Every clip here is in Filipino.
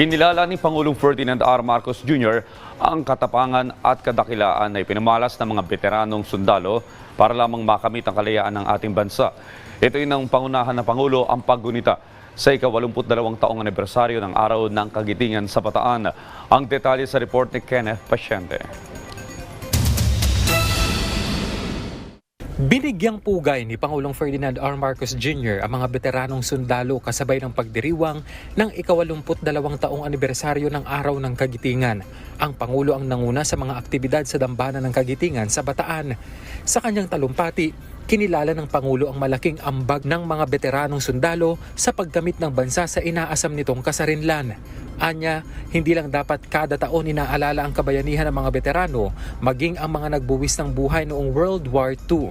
Kinilala ni Pangulong Ferdinand R. Marcos Jr. ang katapangan at kadakilaan na ipinamalas ng mga veteranong sundalo para lamang makamit ang kalayaan ng ating bansa. Ito ay ng pangunahan ng Pangulo ang paggunita sa ika-82 taong anibersaryo ng Araw ng Kagitingan sa Bataan. Ang detalye sa report ni Kenneth Pasyente. Binigyang pugay ni Pangulong Ferdinand R. Marcos Jr. ang mga veteranong sundalo kasabay ng pagdiriwang ng ikawalumput dalawang taong anibersaryo ng Araw ng Kagitingan. Ang Pangulo ang nanguna sa mga aktibidad sa dambana ng Kagitingan sa Bataan. Sa kanyang talumpati, kinilala ng Pangulo ang malaking ambag ng mga veteranong sundalo sa paggamit ng bansa sa inaasam nitong kasarinlan. Anya, hindi lang dapat kada taon inaalala ang kabayanihan ng mga veterano, maging ang mga nagbuwis ng buhay noong World War II.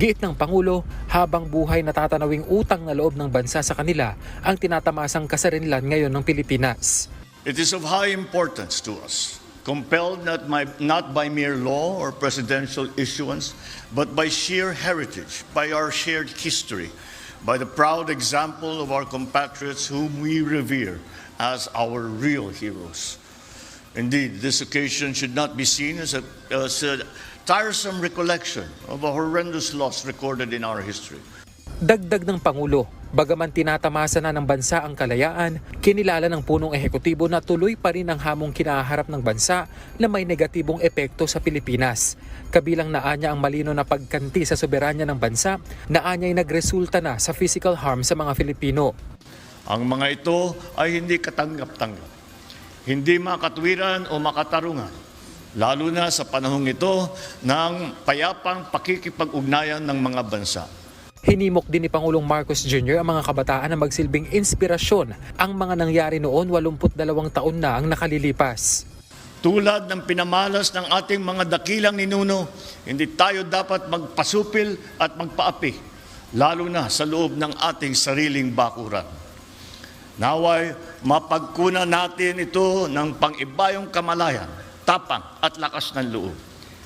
Giit ng Pangulo, habang buhay natatanawing utang na loob ng bansa sa kanila ang tinatamasang kasarinlan ngayon ng Pilipinas. It is of high importance to us, compelled not, my, not by mere law or presidential issuance, but by sheer heritage, by our shared history, by the proud example of our compatriots whom we revere as our real heroes. Indeed, this occasion should not be seen as a, as a tiresome recollection of a horrendous loss recorded in our history. Dagdag ng Pangulo, bagaman tinatamasa na ng bansa ang kalayaan, kinilala ng punong ehekutibo na tuloy pa rin ang hamong kinaharap ng bansa na may negatibong epekto sa Pilipinas. Kabilang na anya ang malino na pagkanti sa soberanya ng bansa na anya ay nagresulta na sa physical harm sa mga Filipino. Ang mga ito ay hindi katanggap-tanggap, hindi makatwiran o makatarungan, lalo na sa panahong ito ng payapang pakikipag-ugnayan ng mga bansa. Hinimok din ni Pangulong Marcos Jr. ang mga kabataan na magsilbing inspirasyon ang mga nangyari noon 82 taon na ang nakalilipas. Tulad ng pinamalas ng ating mga dakilang ninuno, hindi tayo dapat magpasupil at magpaapi, lalo na sa loob ng ating sariling bakuran. Naway, mapagkuna natin ito ng pangibayong kamalayan, tapang at lakas ng loob.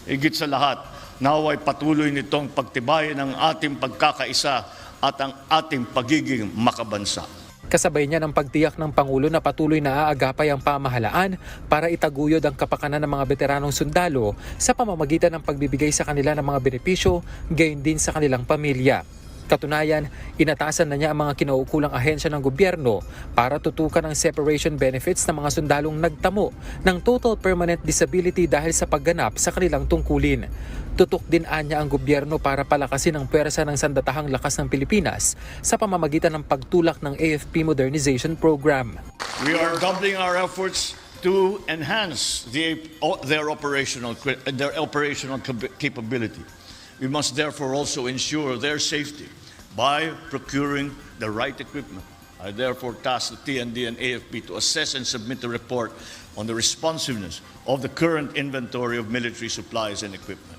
Higit sa lahat, naway patuloy nitong pagtibayin ng ating pagkakaisa at ang ating pagiging makabansa. Kasabay niya ng pagtiyak ng Pangulo na patuloy na aagapay ang pamahalaan para itaguyod ang kapakanan ng mga veteranong sundalo sa pamamagitan ng pagbibigay sa kanila ng mga benepisyo, gayon din sa kanilang pamilya. Katunayan, inatasan na niya ang mga kinaukulang ahensya ng gobyerno para tutukan ang separation benefits ng mga sundalong nagtamo ng total permanent disability dahil sa pagganap sa kanilang tungkulin. Tutok din anya ang gobyerno para palakasin ang pwersa ng sandatahang lakas ng Pilipinas sa pamamagitan ng pagtulak ng AFP Modernization Program. We are doubling our efforts to enhance the, their operational their operational cap- capability. We must therefore also ensure their safety by procuring the right equipment. I therefore task the TND and AFP to assess and submit a report on the responsiveness of the current inventory of military supplies and equipment.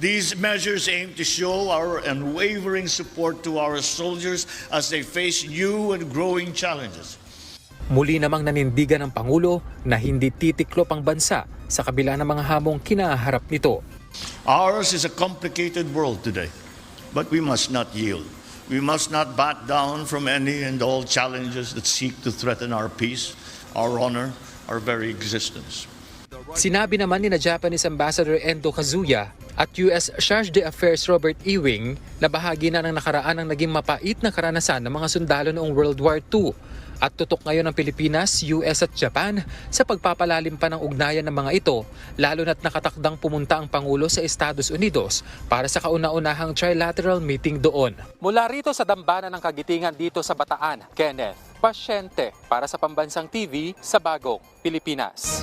These measures aim to show our unwavering support to our soldiers as they face new and growing challenges. Muli namang nanindigan ng Pangulo na hindi titiklop ang bansa sa kabila ng mga hamong kinaharap nito. Ours is a complicated world today, but we must not yield. We must not back down from any and all challenges that seek to threaten our peace, our honor, our very existence. Sinabi naman ni na Japanese Ambassador Endo Kazuya at US Charge d'Affaires Robert Ewing na bahagi na ng nakaraan ng naging mapait na karanasan ng mga sundalo noong World War II at tutok ngayon ng Pilipinas, US at Japan sa pagpapalalim pa ng ugnayan ng mga ito lalo na't nakatakdang pumunta ang Pangulo sa Estados Unidos para sa kauna-unahang trilateral meeting doon. Mula rito sa dambana ng kagitingan dito sa Bataan, Kenneth, pasyente para sa Pambansang TV sa Bagong Pilipinas.